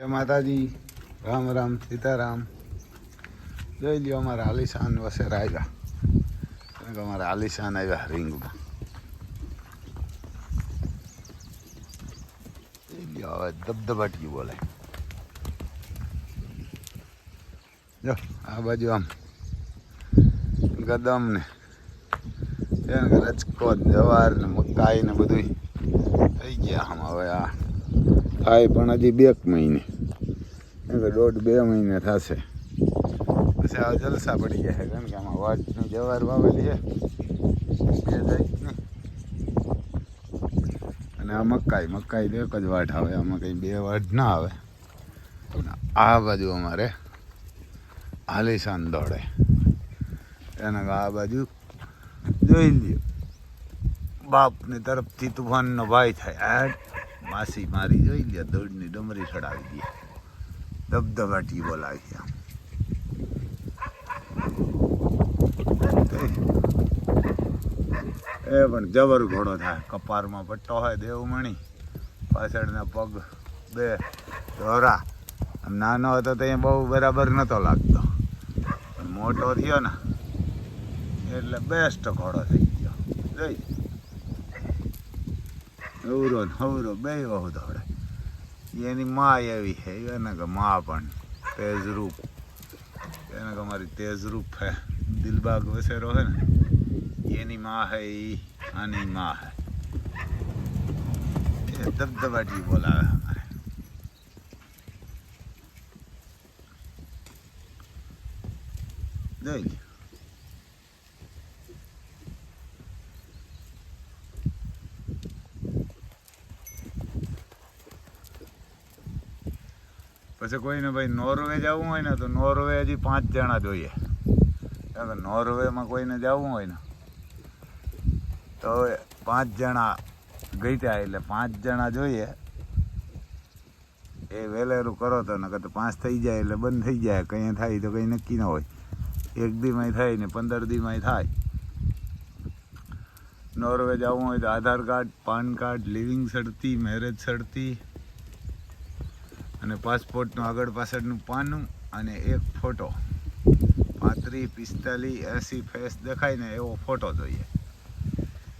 જય માતાજી. રામ રામ, સીતારામ. જોઈ લ્યો, અમારા આલિશાન વસે આવ્યા અમારા આલિશાન આવ્યા રિંગમાં. હવે ધબધબાટી બોલે. જો, આ બાજુ આમ. ગદમ ને રજકોટ જવાર ને મકાઈ ને બધું થઈ ગયા આમ હવે આ. થાય પણ હજી બે મહિને. કે દોઢ બે મહિને થશે. પછી આ જલસા પડી જાય કારણ કે આમાં વાટની જવાર વાવેલી છે. અને આ મકાઈ મકાઈ તો એક જ વાટ આવે, આમાં કંઈ બે વાટ ના આવે. પણ આ બાજુ અમારે આલિશાન દોડે. એના આ બાજુ જોઈ લ્યો. બાપની તરફથી તુફાનનો ભાઈ થાય. માસી મારી જોઈ લ્યો, દોડની ડમરી ચડાવી દે ધબધબાટી બોલાવી આમ એ પણ જબર ઘોડો થાય. કપારમાં પટ્ટો હોય દેવમણી પાછળના પગ બે ધોરા આમ નાનો હતો તો એ બહુ બરાબર નહોતો લાગતો. મોટો થયો ને, એટલે બેસ્ટ ઘોડો થઈ ગયો. જોઈ. હવરો ને હવરો, બે વહુ દોડે એની મા એવી છે, એને કે મા પણ તેજરૂપ. એને કે મારી તેજરૂપ હે. દિલબાગ વસેરો હે ને, એની મા હે એ આની મા હે. એ ધબધબાટી બોલાવે અમારે. જોઈ લ્યો. પછી કોઈને ભાઈ નોર્વે જવું હોય ને તો નોર્વે હજી પાંચ જણા જોઈએ. કારણ કે નોર્વેમાં કોઈને જવું હોય ને, તો પાંચ જણા ગઈતા એટલે પાંચ જણા જોઈએ. એ વહેલેરું કરો તો નકર તો પાંચ થઈ જાય એટલે બંધ થઈ જાય. કંઈ થાય તો કંઈ નક્કી ન હોય. એક દીમાં થાય ને પંદર દીમાં થાય. નોર્વે જવું હોય તો Aadhaar card, PAN card, living સડતી marriage સડતી અને પાસપોર્ટનું આગળ પાછળનું પાનું અને એક ફોટો. પાંત્રીસ, પિસ્તાલીસ, એસી ફેસ દેખાય ને એવો ફોટો જોઈએ.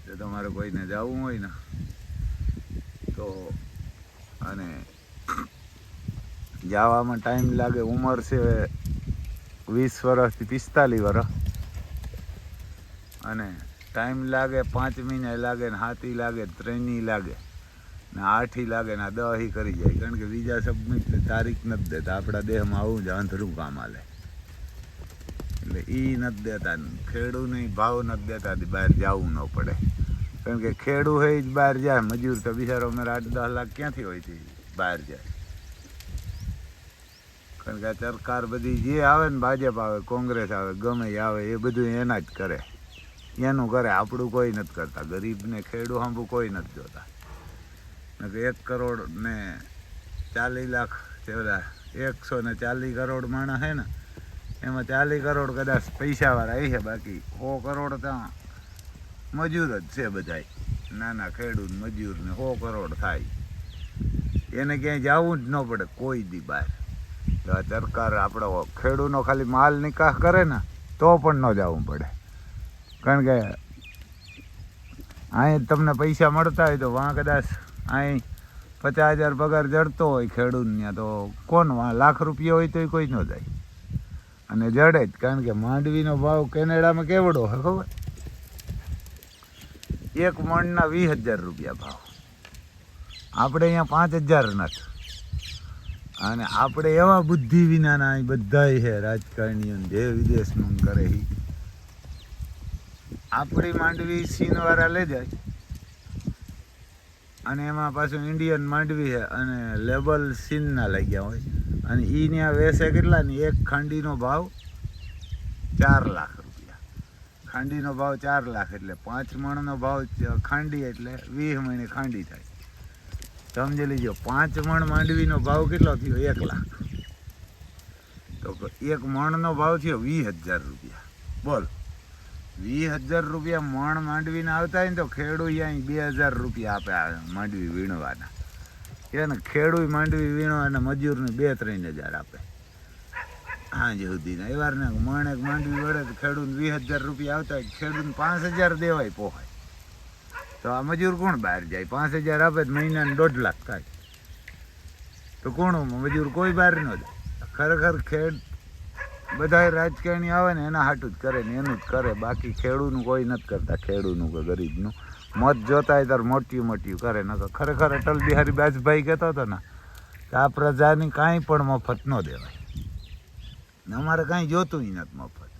જો તમારે કોઈને જવું હોય ને, તો અને જવામાં ટાઈમ લાગે, ઉંમર છે વીસ વર્ષથી પિસ્તાલીસ વર્ષ. અને ટાઈમ લાગે પાંચ મહિને લાગે ને હાથી લાગે ત્રણની લાગે. ને આઠી લાગે ને આ દહી કરી જાય. કારણ કે બીજા સબમિટ તારીખ નથી દેતા. આપણા દેહમાં આવું જ અંધરું કામ હાલે. એટલે એ નથી દેતા. ખેડૂને ભાવ નથી દેતા બહાર જવું ન પડે. કારણ કે ખેડૂ હોય જ બહાર જાય. મજૂર તો બિચારો અમારે આઠ દસ લાખ ક્યાંથી હોય છે બહાર જાય. કારણ કે આ સરકાર બધી જે આવે ને ભાજપ આવે, કોંગ્રેસ આવે, ગમે આવે, એ બધું એના જ કરે. એનું કરે. આપણું કોઈ નથી કરતા. ગરીબને ખેડૂ સાંભું કોઈ નથી જોતા. એક કરોડ ને ચાલીસ લાખ જેવડા એકસો ને ચાલીસ કરોડ માણસ છે ને, એમાં ચાલીસ કરોડ કદાચ પૈસાવાળા એ છે, બાકી સો કરોડ ત્યાં મજૂર જ છે બધાય. નાના ખેડૂત, મજૂર ને સો કરોડ થાય. એને ક્યાંય જવું જ ન પડે કોઈ દી બહાર. તો આ સરકાર આપણો ખેડૂતનો ખાલી માલ નિકાસ કરે ને, તો પણ ન જવું પડે. કારણ કે અહીં તમને પૈસા મળતા હોય તો વાં કદાચ અહીં પચાસ હજાર પગાર જડતો હોય ખેડૂતને તો કોણ લાખ રૂપિયા હોય તો કોઈ ન જાય. અને જડે જ, કારણ કે માંડવીનો ભાવ કેનેડામાં કેવડો હોય ખબર? એક મણના વીસ હજાર રૂપિયા ભાવ. આપણે અહીંયા પાંચ હજાર નથી. અને આપણે એવા બુદ્ધિ વિનાના અહીં બધા છે રાજકારણીઓ જે વિદેશનું કરે આપણી માંડવી સીનવાળા લઈ જાય. અને એમાં પાછું ઇન્ડિયન માંડવી છે અને લેબલ સીનના લઈ ગયા હોય. અને એ ત્યાં વેસે કેટલા ને? એક ખાંડીનો ભાવ ચાર લાખ રૂપિયા. ખાંડીનો ભાવ ચાર લાખ એટલે પાંચ મણનો ભાવ ખાંડી એટલે વીસ મણી ખાંડી થાય. સમજી લીજો, પાંચ મણ માંડવીનો ભાવ કેટલો થયો? એક લાખ. તો એક મણનો ભાવ થયો વીસ હજાર રૂપિયા. બોલ. વીસ હજાર રૂપિયા મણ માંડવીને આવતા હોય ને તો ખેડૂત અહીં બે હજાર રૂપિયા આપે માંડવી વીણવાના. એને ખેડૂત માંડવી વીણવાના મજૂરને બે ત્રણ હજાર આપે. હાંજ સુધીના. એ વારને એક માંડવી વળે તો ખેડૂત વીસ હજાર રૂપિયા આવતા હોય ખેડૂને પાંચ હજાર દેવાય પોહાય. તો આ મજૂર કોણ બહાર જાય? પાંચ હજાર આપે તો મહિનાને દોઢ લાખ થાય. તો કોણ મજૂર? કોઈ બહાર ન જાય. ખરેખર ખેડ બધા રાજકારણી આવે ને એના હાટું જ કરે ને એનું જ કરે. બાકી ખેડૂનું કોઈ નથી કરતા. ખેડૂનું કે ગરીબનું. મત જોતા ત્યારે મોટી મોટ્યું કરે. ન ખરેખર અટલ બિહારી બાજભાઈ કહેતો હતો ને, કે આ પ્રજાની કાંઈ પણ મફત ન દેવાય. અમારે કાંઈ જોતું નથી મફત.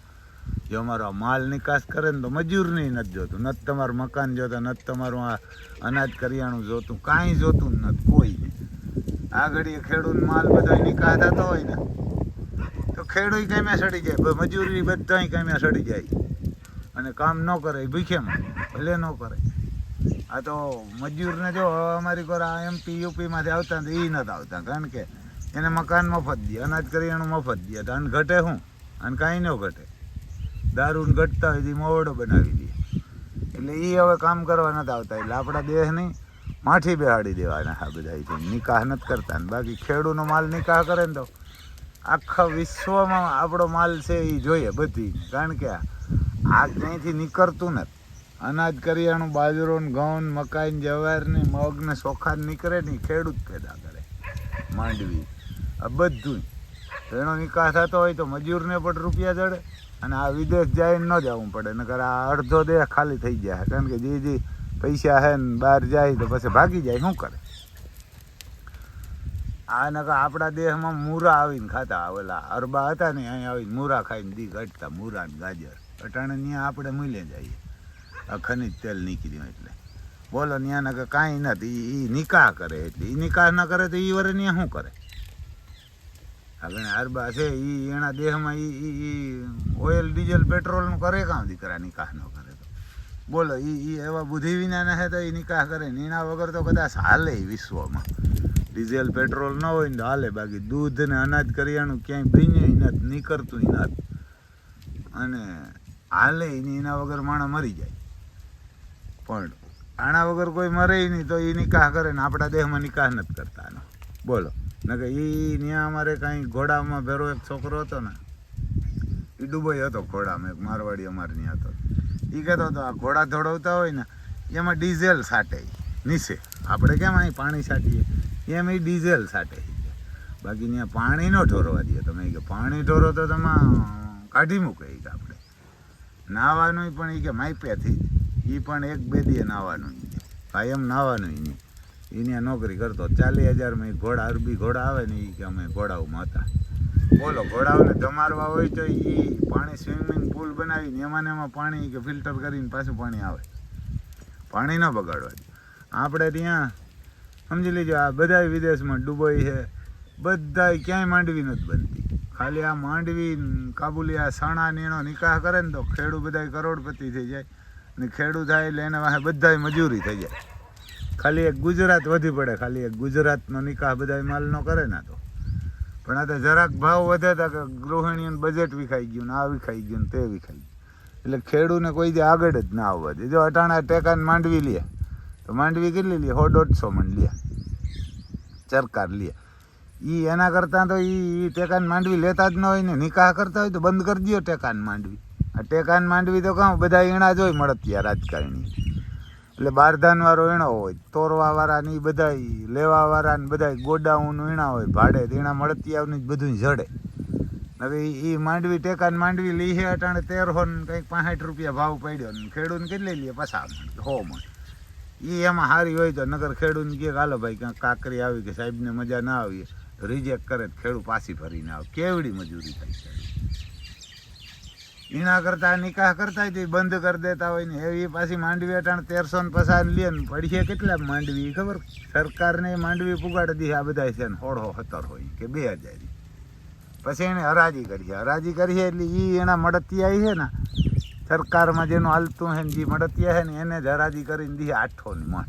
જો અમારો માલ નિકાસ કરે ને તો મજૂરની નથી જોતું. નથી તમારું મકાન જોતા નથી તમારું આ અનાજ કરિયાણું જોતું. કાંઈ જોતું નથી. કોઈ આ ઘડીએ ખેડૂત માલ બધો નિકાસ થતો હોય ને ખેડૂત કામ્યા સડી જાય મજૂરી બધા કામ્યા સડી જાય. અને કામ ન કરે ભીખેમાં ભલે ન કરે. આ તો મજૂરને જો અમારી કોર આ એમપી યુપીમાંથી આવતા તો એ નથી આવતા, કારણ કે એને મકાન મફત દે, અનાજ કરિયાણું મફત દે, તો અને ઘટે શું? અને કાંઈ ન ઘટે. દારૂને ઘટતા હોય તો મોવડો બનાવી દે. એટલે એ હવે કામ કરવા નથી આવતા, એટલે આપણા દેશની માઠી બેહાડી દેવાના આ બધા નિકાહ નથી કરતા ને બાકી ખેડૂનો માલ નિકાહ કરે ને તો આખા વિશ્વમાં આપણો માલ છે એ જોઈએ બધી. કારણ કે આ ક્યાંયથી નીકળતું નથી. અનાજ કરિયાણું, બાજરો ઘઉં મકાઈ જવાર ને મગ ને ચોખા નીકળે ને ખેડૂત પેદા કરે. માંડવી. આ બધું એનો નિકાસ થતો હોય તો મજૂરને પણ રૂપિયા ચડે અને આ વિદેશ જાય ન જવું પડે. નકર આ અડધો દેહ ખાલી થઈ જાય. કારણ કે જે જે પૈસા હે ને બહાર જાય તો પછી ભાગી જાય. શું કરે? આ નકર આપણા દેહમાં મૂરા આવીને ખાતા ઓલા અરબા હતા ને અહીંયા આવીને મૂરા ખાઈને દી ઘટતા મૂરા ને ગાજર. અટાણે ત્યાં આપણે મૂલે જઈએ. આ ખનિજ તેલ નીકળ્યું એટલે. બોલો ત્યાં કે કાંઈ નથી એ નિકાહ કરે એટલે. એ નિકાહ ન કરે તો એ વરે ત્યાં શું કરે? આગળ અરબા છે એ એના દેહમાં એ ઓઇલ, ડીઝલ પેટ્રોલનું કરે કાં દીકરા નિકાહ ન કરે બોલો એ એવા બુદ્ધિ વિના હે તો એ નિકાહ કરે ને એના વગર તો કદાચ હાલે વિશ્વમાં. ડીઝલ, પેટ્રોલ ન હોય ને તો હાલે બાકી દૂધ ને અનાજ કરિયાણું ક્યાંય ભીન્યું નથી નીકળતું નથી અને હાલે એની, એના વગર માણસ મરી જાય. પણ આના વગર કોઈ મરે નહીં તો એ નિકાહ કરે ને આપણા દેહમાં નિકાહ નથી કરતા આનો. બોલો. નકે એ ત્યાં અમારે કાંઈ ઘોડામાં ભેરો એક છોકરો હતો ને એ દુબઈ હતો ઘોડામાં, એક મારવાડી અમારે ત્યાં હતો. એ કહેતો હતો, આ ઘોડા દોડવતા હોય ને, એમાં ડીઝલ સાટે નીચે. આપણે કેમ અહીં પાણી છાંટીએ? એમ એ ડીઝલ સાટે બાકી ત્યાં પાણી ન ઢોરવા દે તમે કે પાણી ઢોરો તો તમે, કાઢી મૂકે કે આપણે. નાવાનું પણ એ કે માપ્યાથી એ પણ એક બે દીએ કે કાયમ નાવાનું ઈ નહીં. એને નોકરી કરતો. ચાલીસ હજારમાં ઘોડા, અરબી ઘોડા આવે ને એ કે અમે ઘોડાઓમાં હતા. બોલો, ઘોડાઓને ધમારવા હોય તો એ પાણી સ્વિમિંગ પુલ બનાવીને એમાં ને એમાં પાણી કે ફિલ્ટર કરીને પાછું પાણી આવે. પાણી ન બગાડવા આપણે ત્યાં સમજી લેજો, આ બધા વિદેશમાં દુબઈ છે. બધા ક્યાંય માંડવી નથી બનતી. ખાલી આ માંડવી કાબુલી આ સાણા, નીણો નિકાહ કરે ને તો ખેડૂત બધા કરોડપતિ થઈ જાય. ને ખેડૂત થાય એટલે એના પાસે બધાય મજૂરી થઈ જાય. ખાલી એક ગુજરાત વધી પડે, ખાલી એક ગુજરાતનો નિકાહ બધા માલનો કરે ને તો. પણ આ તો જરાક ભાવ વધે તા કે ગૃહિણીઓનું બજેટ વિખાઈ ગયું ને આ વિખાઈ ગયું ને તે વિખાઈ ગયું. એટલે ખેડૂને કોઈ જે આગળ જ ના આવવા દે. જો અટાણા ટેકાને માંડવી લે, તો માંડવી કેટલી લે? સો દોઢસો મણ લે. સરકાર લે. એ એના કરતાં તો ઈ ટેકાન માંડવી લેતા જ ન હોય ને નિકાહ કરતા હોય તો બંધ કરી દો ટેકાન માંડવી. આ ટેકાન માંડવી તો કહું બધા ઈણા જ હોય મળતિયા રાજકારણી. એટલે બારધાનવાળો ઈણો હોય, તોરવાવાળા ને એ બધા લેવાવાળા ને બધા ગોડાઉન ઈણા હોય, ભાડે ઈણા મળતિયાની જ બધું જડે. હવે એ માંડવી, ટેકાન માંડવી લીહે અટાણે તેરસો ને કંઈક પાંસઠ રૂપિયા ભાવ પડ્યો ને ખેડૂતને કેટલી લઈએ મણ હો મણ એ એમાં સારી હોય તો નગર ખેડૂતને કે હાલો ભાઈ, ક્યાંક કાકરી આવી કે સાહેબને મજા ના આવી. રિજેક્ટ કરે ખેડૂત પાછી ફરીને આવે. કેવડી મજૂરી થાય છે? એના કરતા, નિકાહ કરતા હોય બંધ કરી દેતા હોય ને. એવી પાછી માંડવી અટાણ તેરસો ને પસાર લે ને પડીએ કેટલા માંડવી? ખબર? સરકારને માંડવી પુગાડી દીધી. આ બધા છે ને હોળો હતર હોય કે બે હજાર પછી એને હરાજી કરીએ હરાજી કરીએ એટલે એ એના મળતિયા છે ને સરકારમાં જેનું હાલતું હે જે મળતી હે ને એને જ હરાજી કરીને દીએ આઠસો ની મણ.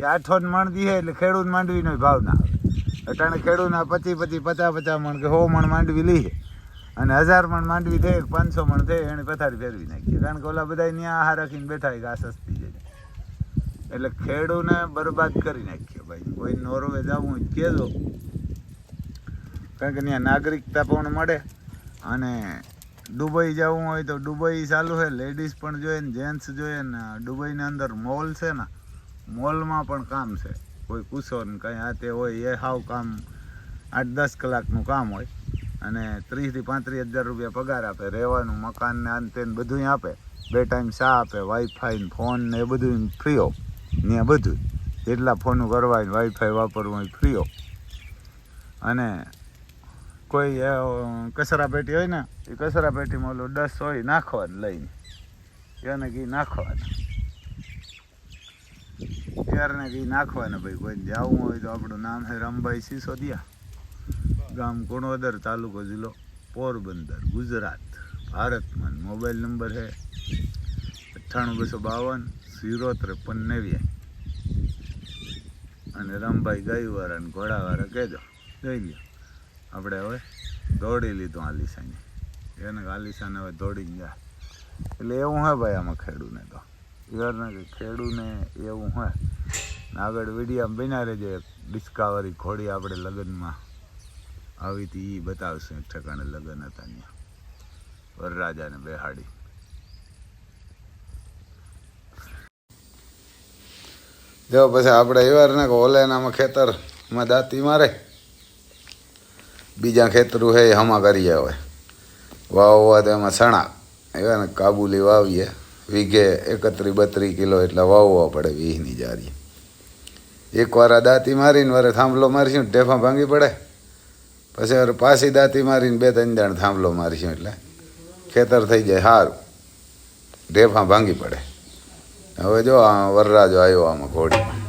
એ આઠસો ની મણ દીએ એટલે ખેડૂત માંડવીનો ભાવ ના આવે. અટાણે ખેડૂતના પચી પચી પચાસ પચાસ મણ કે સો મણ માંડવી લઈએ અને હજાર મણ માંડવી થઈ પાંચસો મણ થઈ એને પથારી ફેરવી નાખીએ. કારણ કે ઓલા બધા ત્યાં આહાર રાખીને બેઠા હોય કે આ સસ્તી છે. એટલે ખેડૂને બરબાદ કરી નાખ્યો ભાઈ. કોઈ નોર્વે જવું હોય કહેજો કારણ કે ત્યાં નાગરિકતા પણ મળે અને દુબઈ જવું હોય તો દુબઈ ચાલુ છે. લેડીઝ પણ જોઈએ ને જેન્ટ્સ જોઈએ ને. દુબઈની અંદર મોલ છે ને મોલમાં પણ કામ છે. કોઈ પૂછો ને કંઈ આ તે હોય, એ હાવ કામ આઠ દસ કલાકનું કામ હોય. અને ત્રીસથી પાંત્રીસ હજાર રૂપિયા પગાર આપે, રહેવાનું, મકાન ને તેન બધું આપે. બે ટાઈમ ચા આપે વાઈફાઈ ને ફોન ને એ બધું ફ્રી ઓફ ને બધું જેટલા ફોન કરવા હોય વાઈફાઈ વાપરવું હોય ફ્રી ઓફ અને કોઈ કચરા પેટી હોય ને એ કચરા પેટીમાં ઓલો દસ હોય નાખવાનું લઈને. એને ઘી નાખવાનું. ત્યારને ઘી નાખવાના ભાઈ, કોઈ જવું હોય તો આપણું નામ છે રમભાઈ સિસોદિયા. ગામ કુણોદર તાલુકો જિલ્લો પોરબંદર, ગુજરાત. ભારતમાં મોબાઈલ નંબર છે અઠ્ઠાણું, બસો બાવન, ઝીરો ત્રેપન નેવ્યા અને રમભાઈ ગાયવાળા અને ઘોડાવાળા કહેજો. જોઈ લ્યો. આપણે હવે દોડી લીધું આલિસાને એને આલિસાને હવે દોડી જાય એટલે એવું હોય ભાઈ આમાં ખેડૂને તો. ઈવરને કે ખેડૂને એવું ને આગળ વીડિયો બન્યા રહેજે, ડિસ્કવરી ઘોડી આપણે લગ્નમાં. આવી હતી એ બતાવશે ઠેકાણે લગ્ન હતા ત્યાં. વરરાજાને બેહાડી. જો પછી આપણે એવા ને કે ઓલેનામાં ખેતરમાં દાંતી મારે. બીજા ખેતરું હે હમા કરીએ હવે. વાવવા તો એમાં સણા. એવા ને કાબુલી વાવીએ. વીઘે એકત્રી બત્રી કિલો એટલે વાવવા પડે વીહની જારી. એકવાર આ દાંતી મારીને વારે થાંભલો મારીશું ઢેફા ભાંગી પડે. પછી વારે પાછી દાંતી મારીને બે ત્રણ દાણ થાંભલો મારીશું એટલે ખેતર થઈ જાય સારું ઢેફા ભાંગી પડે. હવે જો આ વરરાજો આવ્યો આમાં ઘોડીમાં.